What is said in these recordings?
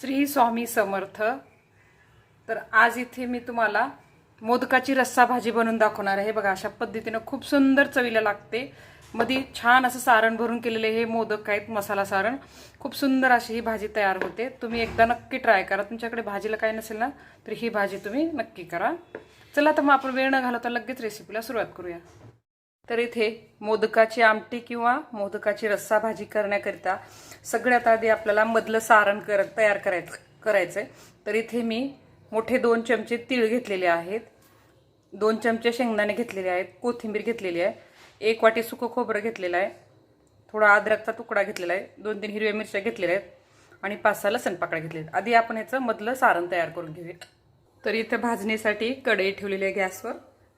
श्री स्वामी समर्थ. तर आज इथे मी तुम्हाला मोदकाची रस्सा भाजी बनवून दाखवणार आहे. बघा अशा पद्धतीनं खूप सुंदर चवीला लागते. मध्ये छान असं सारण भरून केलेले हे मोदक आहेत मसाला सारण. खूप सुंदर अशी ही भाजी तयार होते. तुम्ही एकदा नक्की ट्राय करा. तुमच्याकडे भाजीला काही नसेल ना तर ही भाजी तुम्ही नक्की करा. चला तर मग आपण वेळ न घालवता लगेच रेसिपीला सुरुवात करूया. तर इथे मोदकाची आमटी किंवा मोदकाची रस्सा भाजी करण्याकरिता सगळ्यात आधी आपल्याला मधलं सारण कर तयार करायचं करायचं आहे तर इथे मी मोठे दोन चमचे तीळ घेतलेले आहेत. दोन चमचे शेंगदाणे घेतलेले आहेत. कोथिंबीर घेतलेली आहे. एक वाटी सुकं खोबरं घेतलेलं आहे. थोडा अद्रकचा तुकडा घेतलेला आहे. दोन तीन हिरव्या मिरच्या घेतलेल्या आहेत. आणि पाच सहा लसण घेतलेल्या आहेत. आधी आपण ह्याचं मधलं सारण तयार करून घेऊया. तर इथं भाजणीसाठी कढई ठेवलेली आहे गॅसवर.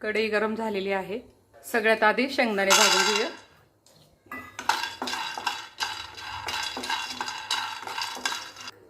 कढई गरम झालेली आहे. सगळ्यात आधी शेंगदाणे भाजून घेऊया.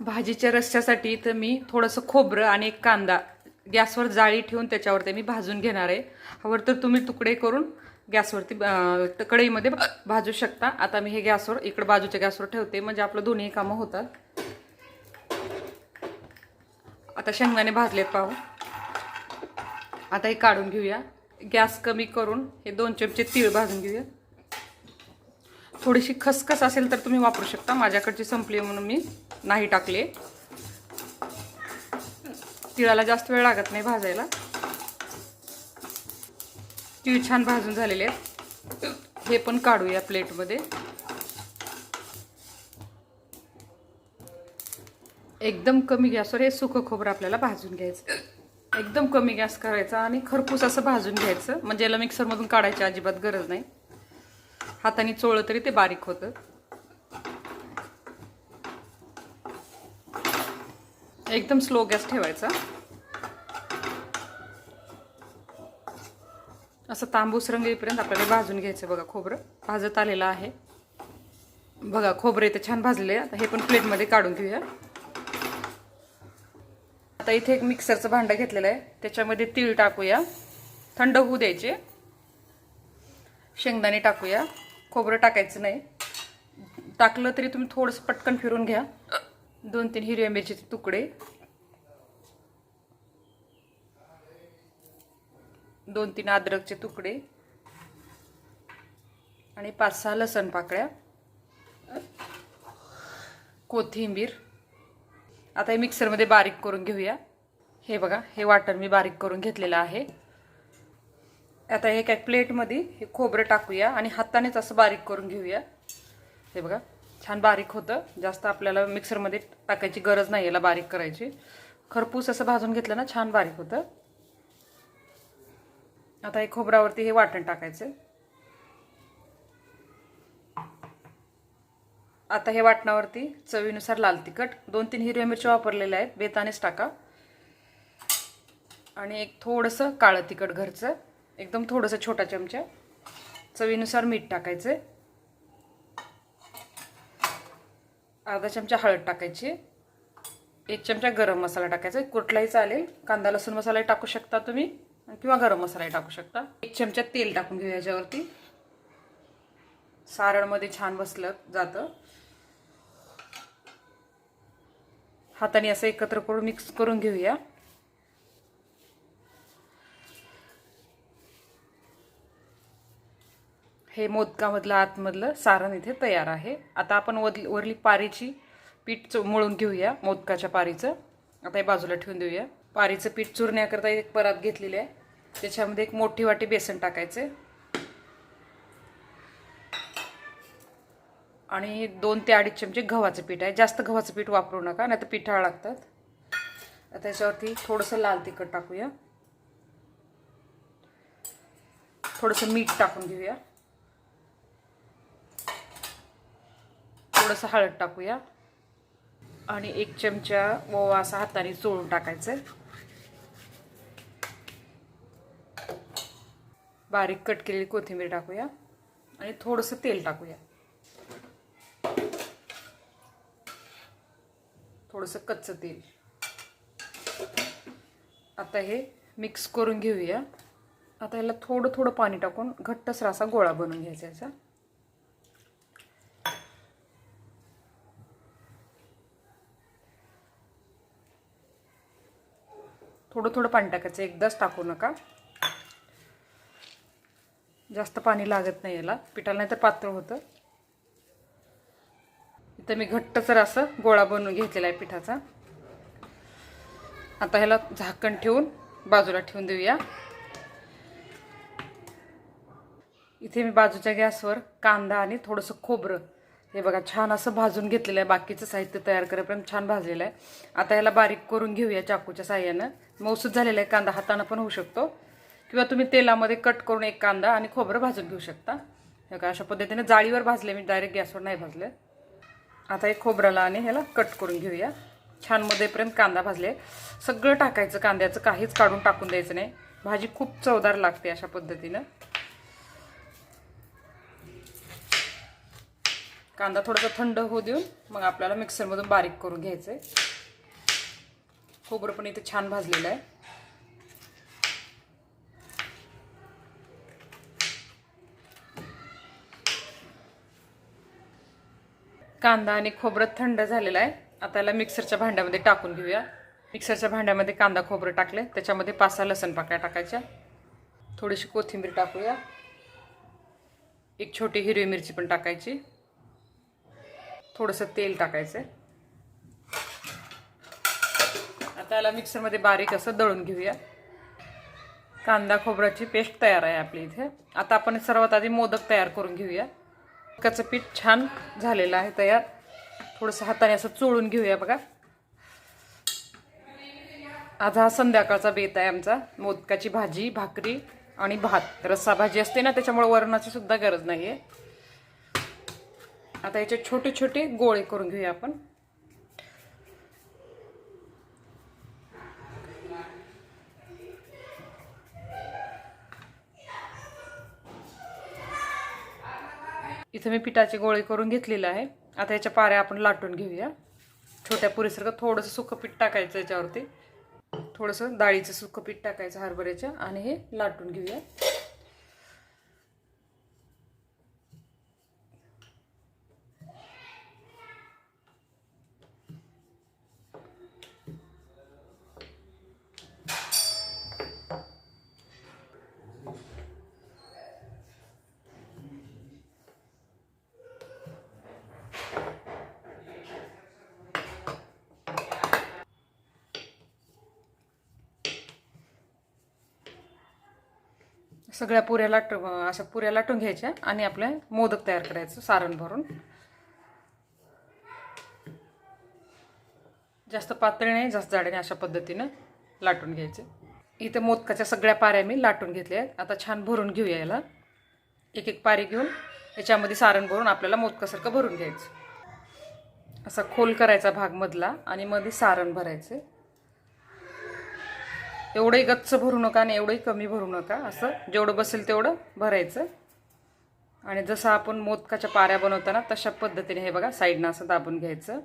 भाजीच्या रस्स्यासाठी इथं मी थोडंसं खोबरं आणि एक कांदा गॅसवर जाळी ठेवून त्याच्यावर ते मी भाजून घेणार आहे. हवं तर तुम्ही तुकडे करून गॅसवरती कढईमध्ये भाजू शकता. आता मी हे गॅसवर इकडं बाजूच्या गॅसवर ठेवते. म्हणजे आपलं दोन्ही कामं होतात. आता शेंगदाणे भाजलेत पाहू. आता हे काढून घेऊया. गॅस कमी करून हे दोन चमचे तीळ भाजून घेऊया. थोडीशी खसखस असेल तर तुम्ही वापरू शकता. माझ्याकडची संपली आहे म्हणून मी नाही टाकले. तिळाला जास्त वेळ लागत नाही भाजायला. तीळ छान भाजून झालेले आहेत. हे पण काढूया प्लेटमध्ये. एकदम कमी गॅसवर हे सुखं खोबरं आपल्याला भाजून घ्यायचं. एकदम कमी गॅस करायचा आणि खरपूस असं भाजून घ्यायचं. म्हणजे याला मिक्सरमधून काढायची अजिबात गरज नाही. हाताने चोळलं तरी ते बारीक होतं. एकदम स्लो गॅस ठेवायचा. असं तांबूस रंग येईपर्यंत आपल्याला भाजून घ्यायचं बघा खोबरं. भाजत आलेलं आहे. बघा खोबरं इथे छान भाजले आता हे पण प्लेटमध्ये काढून घेऊया. आता इथे एक मिक्सरचं भांडं घेतलेलं आहे. त्याच्यामध्ये तीळ टाकूया. थंड होऊ द्यायचे. शेंगदाणे टाकूया. खोबरं टाकायचं नाही. टाकलं तरी तुम्ही थोडंसं पटकन फिरून घ्या. दोन तीन हिरव्या मिरचीचे तुकडे. दोन तीन अद्रकचे तुकडे. आणि पाच सहा लसण पाकळ्या. कोथिंबीर. आता हे मिक्सरमध्ये बारीक करून घेऊया. हे बघा हे वाटण मी बारीक करून घेतलेलं आहे. आता हे काय प्लेटमध्ये हे खोबरं टाकूया आणि हातानेच असं बारीक करून घेऊया. हे बघा छान बारीक होतं. जास्त आपल्याला मिक्सरमध्ये टाकायची गरज नाही याला बारीक करायची. खरपूस असं भाजून घेतलं ना छान बारीक होतं. आता हे खोबऱ्यावरती हे वाटण टाकायचं. आता हे वाटणावरती चवीनुसार लाल तिखट. दोन तीन हिरव्या मिरच्या वापरलेल्या आहेत. बेतानेच टाका. आणि एक थोडंसं काळं तिखट घरचं. एकदम थोडंसं छोटा चमचा. चवीनुसार मीठ टाकायचं. अर्धा चमचा हळद टाकायची. एक चमचा गरम मसाला टाकायचा. कुठलाही चालेल. कांदा लसूण मसालाही टाकू शकता तुम्ही. किंवा गरम मसालाही टाकू शकता. एक चमचा तेल टाकून घेऊ याच्यावरती. सारणमध्ये छान बसलं जातं. हाताने असं एकत्र करून मिक्स करून घेऊया. हे मोदकामधलं आतमधलं सारण इथे तयार आहे. आता आपण वरली वरली पारीची पीठ च मळून घेऊया मोदकाच्या पारीचं. आता हे बाजूला ठेवून देऊया. पारीचं पीठ चुरण्याकरता एक परात घेतलेली आहे. त्याच्यामध्ये एक मोठी वाटी बेसन टाकायचे. आणि दोन ते अडीच चमचे गव्हाचं पीठ आहे. जास्त गव्हाचं पीठ वापरू नका नाही तर पिठाळ लागतात. आता त्याच्यावरती थोडंसं लाल तिखट टाकूया. थोडंसं मीठ टाकून घेऊया. थोडंसं हळद टाकूया. आणि एक चमचा ओवा असा हाताने चोळून टाकायचं बारीक कट केलेली कोथिंबीर टाकूया. आणि थोडंसं तेल टाकूया. थोडंसं कच्चं तेल. आता हे मिक्स करून घेऊया. आता याला थोडं थोडं पाणी टाकून घट्टसर असा गोळा बनवून घ्यायचा याचा. थोडं थोडं पाणी टाकायचं. एकदाच टाकू नका. जास्त पाणी लागत नाही याला. पिठाला नाही तर पातळ होतं. तर मी घट्टसर असं गोळा बनवून घेतलेला आहे पिठाचा. आता ह्याला झाकण ठेवून बाजूला ठेवून देऊया. इथे मी बाजूच्या गॅसवर कांदा आणि थोडंसं खोबरं हे बघा छान असं भाजून घेतलेलं आहे. बाकीचं साहित्य तयार करेपर्यंत छान भाजलेलं आहे. आता ह्याला बारीक करून घेऊया चाकूच्या साह्यानं. मौसूद झालेला आहे कांदा हातानं पण होऊ शकतो. किंवा तुम्ही तेलामध्ये कट करून एक कांदा आणि खोबरं भाजून घेऊ शकता. हे का अशा पद्धतीने जाळीवर भाजले मी डायरेक्ट गॅसवर नाही भाजले. आता एक खोबऱ्याला आणि ह्याला कट करून घेऊया. छान मध्येपर्यंत कांदा भाजले. सगळं टाकायचं कांद्याचं काहीच काढून टाकून द्यायचं नाही. भाजी खूप चवदार लागते अशा पद्धतीनं. कांदा थोडासा थंड होऊ देऊन मग आपल्याला मिक्सरमधून बारीक करून घ्यायचं आहे खोबरं पण इथे छान भाजलेलं आहे. कांदा आणि खोबरं थंड झालेलं आहे. आता याला मिक्सरच्या भांड्यामध्ये टाकून घेऊया. मिक्सरच्या भांड्यामध्ये कांदा खोबरं टाकले. त्याच्यामध्ये पाच सहा लसण पाकळ्या टाकायच्या. थोडीशी कोथिंबीर टाकूया. एक छोटी हिरवी मिरची पण टाकायची. थोडंसं तेल टाकायचं आता याला मिक्सरमध्ये बारीक असं दळून घेऊया. कांदा खोबऱ्याची पेस्ट तयार आहे आपली इथे. आता आपण सर्वात आधी मोदक तयार करून घेऊया. मोदकाचं पीठ छान झालेलं आहे तयार. थोडंसं हाताने असं चोळून घेऊया बघा. आज हा संध्याकाळचा बेत आहे आमचा. मोदकाची भाजी भाकरी आणि भात. रस्सा भाजी असते ना त्याच्यामुळे वरणाची सुद्धा गरज नाही आहे आता याचे छोटे छोटे गोळे करून घेऊया आपण. इथं मी पिठाची गोळे करून घेतलेलं आहे. आता याच्या पाऱ्या आपण लाटून घेऊया. छोट्या पुरीसारखं थोडंसं सुकं पीठ टाकायचं याच्यावरती. थोडंसं डाळीचं सुकं पीठ टाकायचं हरभऱ्याच्या आणि हे लाटून घेऊया. सगळ्या पुऱ्या लाट अशा पुऱ्या लाटून घ्यायच्या आणि आपल्या मोदक तयार करायचं सारण भरून. जास्त पातळी नाही जास्त जाडे नाही अशा पद्धतीनं लाटून घ्यायचे. इथे मोदकाच्या सगळ्या पाऱ्या मी लाटून घेतल्या आहेत. आता छान भरून घेऊया याला. एक एक पारी घेऊन याच्यामध्ये सारण भरून आपल्याला मोदकासारखं भरून घ्यायचं. असा खोल करायचा भाग मधला आणि मध्ये सारण भरायचे. एवढंही गच्च भरू नका आणि एवढंही कमी भरू नका. असं जेवढं बसेल तेवढं भरायचं. आणि जसं आपण मोदकाच्या पाऱ्या बनवताना तशा पद्धतीने हे बघा साईडनं असं दाबून घ्यायचं.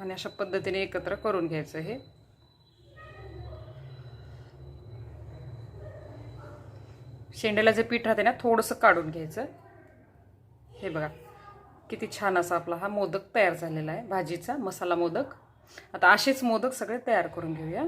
आणि अशा पद्धतीने एकत्र करून घ्यायचं हे. शेंड्याला जे पीठ राहते ना थोडंसं काढून घ्यायचं. हे बघा किती छान असा आपला हा मोदक तयार झालेला आहे भाजीचा मसाला मोदक. आता असेच मोदक सगळे तयार करून घेऊया.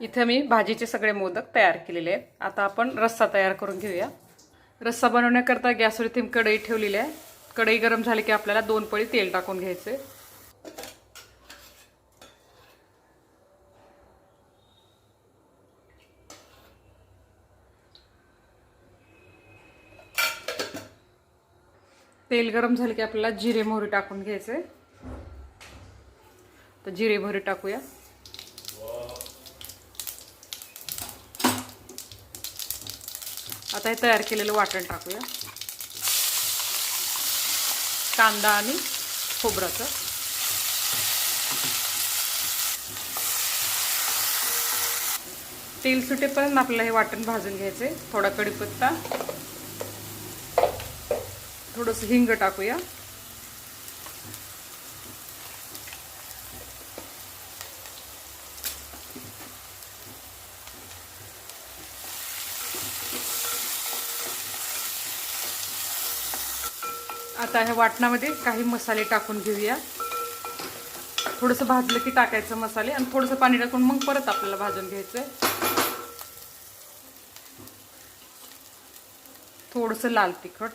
इथं मी भाजीचे सगळे मोदक तयार केलेले आहेत. आता आपण रस्सा तयार करून घेऊया. रस्सा बनवण्याकरता गॅसवर इथे कढई ठेवलेली आहे. कढई गरम झाली की आपल्याला दोन पळी तेल टाकून घ्यायचे. तेल गरम झाले की आपल्याला जिरे मोहरी टाकून घ्यायचे. तर जिरे मोहरी टाकूया. आता हे तयार केलेलं वाटण टाकूया. कांदा आणि खोबऱ्याचं. तेल सुटेपर्यंत आपल्याला हे वाटण भाजून घ्यायचे थोडा कढीपत्ता. थोडंसं हिंग टाकूया. आता ह्या वाटणामध्ये काही मसाले टाकून घेऊया. थोडंसं भाजलं की टाकायचं मसाले आणि थोडंसं पाणी टाकून मग परत आपल्याला भाजून घ्यायचं आहे थोडंसं लाल तिखट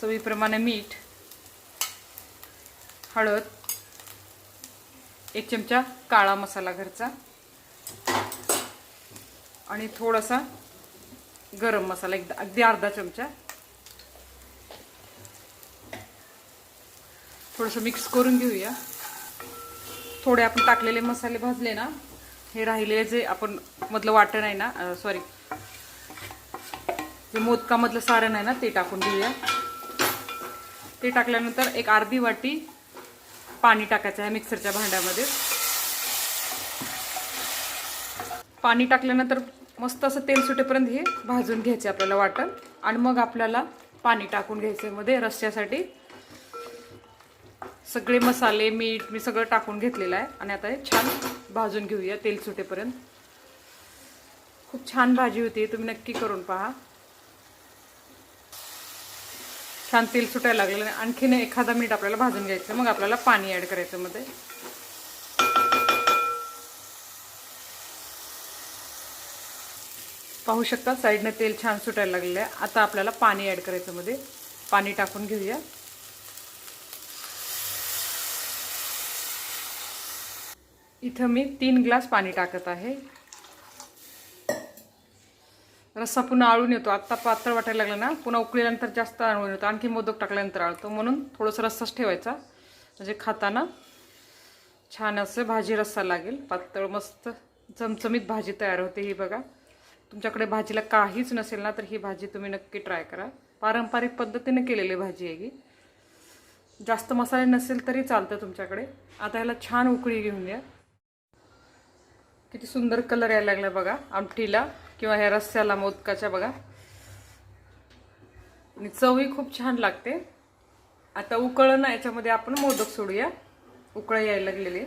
चवीप्रमाणे मीठ हळद एक चमचा काळा मसाला घरचा आणि थोडासा गरम मसाला एकदा अगदी अर्धा चमचा थोडंसं मिक्स करून घेऊया. थोडे आपण टाकलेले मसाले भाजले ना हे राहिलेले जे आपण मधलं वाटण आहे ना सॉरी जे मोदकामधलं सारण आहे ना ते टाकून घेऊया. ते टाकल्यानंतर एक अर्धी वाटी पाणी टाकायचं आहे मिक्सरच्या भांड्यामध्ये. पाणी टाकल्यानंतर मस्त असं तेल सुटेपर्यंत हे भाजून घ्यायचे आपल्याला वाटण. आणि मग आपल्याला पाणी टाकून घ्यायचे मध्ये रस्स्यासाठी. सगळे मसाले मीठ मी सगळं टाकून घेतलेलं आहे. आणि आता हे छान भाजून घेऊया तेल सुटेपर्यंत. खूप छान भाजी होती तुम्ही नक्की करून पहा. छान तेल सुटायला लागलेलं आणखीन एखादा मिनिट आपल्याला भाजून घ्यायचं मग आपल्याला पाणी ॲड करायचं मध्ये. पाहू शकता साईडने तेल छान सुटायला लागलेलं आहे. आता आपल्याला पाणी ॲड करायचं मध्ये. पाणी टाकून घेऊया. इथं मी तीन ग्लास पाणी टाकत आहे. रस्सा पुन्हा आळून येतो. आत्ता पातळ वाटायला लागला ना पुन्हा उकळल्यानंतर जास्त आळून येतो. आणखी मोदक टाकल्यानंतर आळतो. म्हणून थोडंसं रस्साच ठेवायचा. म्हणजे खाताना छान असं भाजी रस्सा लागेल. पातळ मस्त चमचमीत भाजी तयार होते ही बघा. तुमच्याकडे भाजीला काहीच नसेल ना तर ही भाजी तुम्ही नक्की ट्राय करा. पारंपरिक पद्धतीने केलेली भाजी आहे ही. जास्त मसाले नसेल तरी चालतं तुमच्याकडे. आता ह्याला छान उकळी घेऊन द्या किती सुंदर कलर यायला लागला बघा. आमटीला किंवा ह्या रस्स्याला मोदकाच्या बघा. आणि चवही खूप छान लागते. आता उकळं ना याच्यामध्ये आपण मोदक सोडूया. उकळ यायला लागलेले.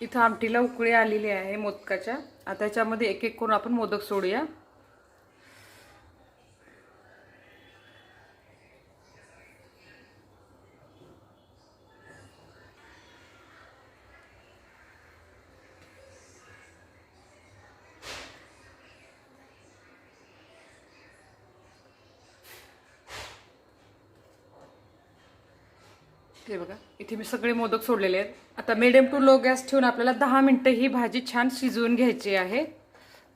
इथं आमटीला उकळी आलेली आहे मोदकाच्या. आता याच्यामध्ये एक एक करून आपण मोदक सोडूया. हे बघा इथे मी सगळे मोदक सोडलेले आहेत. आता मिडियम टू लो गॅस ठेवून आपल्याला दहा मिनटं ही भाजी छान शिजवून घ्यायची आहे.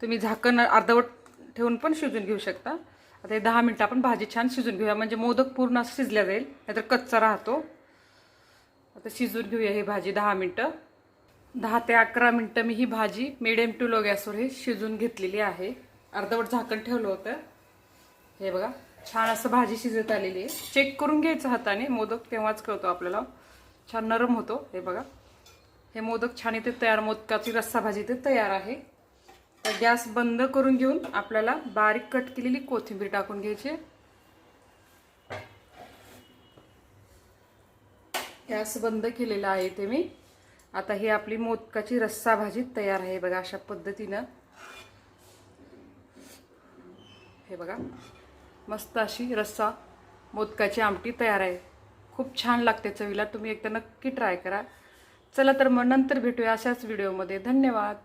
तुम्ही झाकण अर्धवट ठेवून पण शिजून घेऊ शकता. आता हे दहा मिनटं आपण भाजी छान शिजून घेऊया. म्हणजे मोदक पूर्ण असं शिजल्या जाईल नाहीतर कच्चा राहतो. आता शिजून घेऊया ही भाजी दहा मिनटं. दहा ते अकरा मिनटं मी ही भाजी मिडियम टू लो गॅसवर हे शिजून घेतलेली आहे. अर्धवट झाकण ठेवलं होतं. हे बघा छान असं भाजी शिजत आलेली आहे. चेक करून घ्यायचं हाताने. मोदक तेव्हाच कळतो आपल्याला. छान नरम होतो. हे बघा. हे मोदक छान इथे तयार. मोदकाची रस्सा भाजी इथे तयार आहे. तर गॅस बंद करून घेऊन आपल्याला बारीक कट केलेली कोथिंबीर टाकून घ्यायची गॅस बंद केलेला आहे ते मी. आता ही आपली मोदकाची रस्सा भाजी तयार आहे. बघा अशा पद्धतीनं. हे बघा. मस्त अशी रस्सा मोदकाची आमटी तयार आहे. खूप छान लागते चवीला तुम्ही एकदा नक्की ट्राय करा. चला तर मग नंतर भेटूया अशाच व्हिडिओमध्ये धन्यवाद.